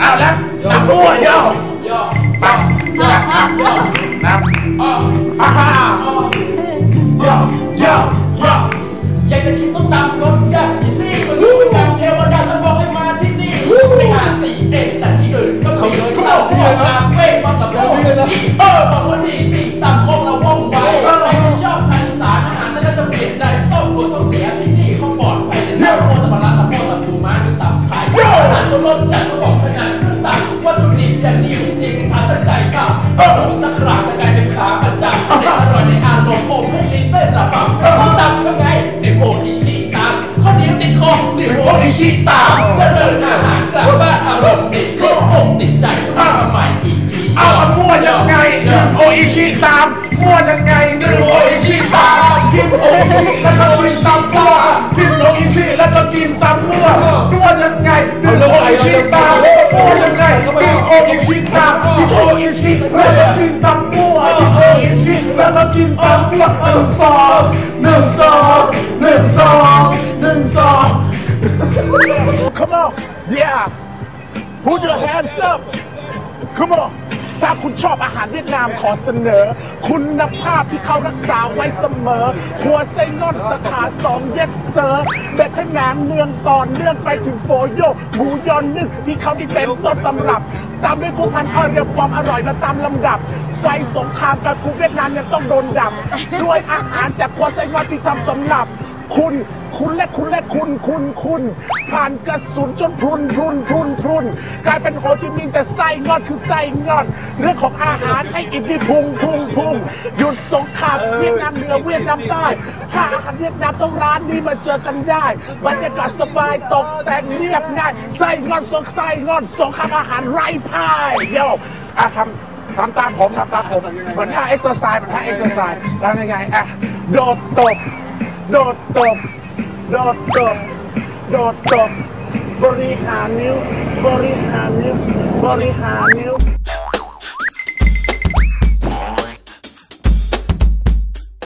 Out. I'm going, y'all. Y'all. จะนิ่งจริงตั้งใจค่ะสมุสักคราจะกลายเป็นขาประจำในอร่อยในอารมณ์ผมให้ลิ้นเส้นระบำต้องจำทำไงติดโออิชิตันข้อนียวติดคอติดโออิชิตาเจรินอาหารกลับบ้านอารมณ์ติดโอกอกติดใจทำใหม่อีกทีเอาเอามั่วยังไงดื่โออิชิตามมั่วยังไงดื่มโออิชิตามกินโออิชิแล้วก็กินตามั่วกินโออิชิแล้วก็กินตามเมื่อมั่วยังไงดื่มโออิชิตาม งหนึ่งสองหนึ่งสองหนึ่งสอง Come on yeah Put your hands up Come on ถ้าคุณชอบอาหารเวียดนามขอเสนอ คุณภาพที่เขารักษาไว้เสมอครัวไส้นอนสาขาสองเย็ดเซอร์เบ็ดขนานเมืองต่อเนื่องไปถึงโฟโยหมูยอนนึ่งที่เขาที่เป็นต้นตำรับ ตามด้วยผู้พันอ้อยเรียความอร่อยมาตามลำดับไฟสงครามกับกรุเวียดนามยังต้องโดนดับด้วยอาหารจากครัวไส้นอนที่ทำสำหรับ คุณ คุณและคุณและคุณ คุณคุณผ่านกระสุนจนพรุนพรุนพรุนพรุนกลายเป็นโฮจิมินห์แต่ไส้งอนคือไส้งอนเรื่องของอาหารให้อิ่มที่พุงพุงพุงหยุดสงครามเวียดนามเหนือเวียดนามใต้ถ้าอาหารเวียดนามต้องร้านนี้มาเจอกันได้บรรยากาศสบายตกแต่งเรียบง่ายไส้งอนสงไส้งอนสงครามอาหารไร้พ่ายโยวอะทำทำตามผมทำตามผมเหมือนท่าเอ็กซ์เซอร์ไซส์เหมือนท่าเอ็กซ์ไซส์ทำยังไงอะโดดตบ โดดตบ โดดตบ โดดตบ บริหารนิ้ว บริหารนิ้ว บริหารนิ้ว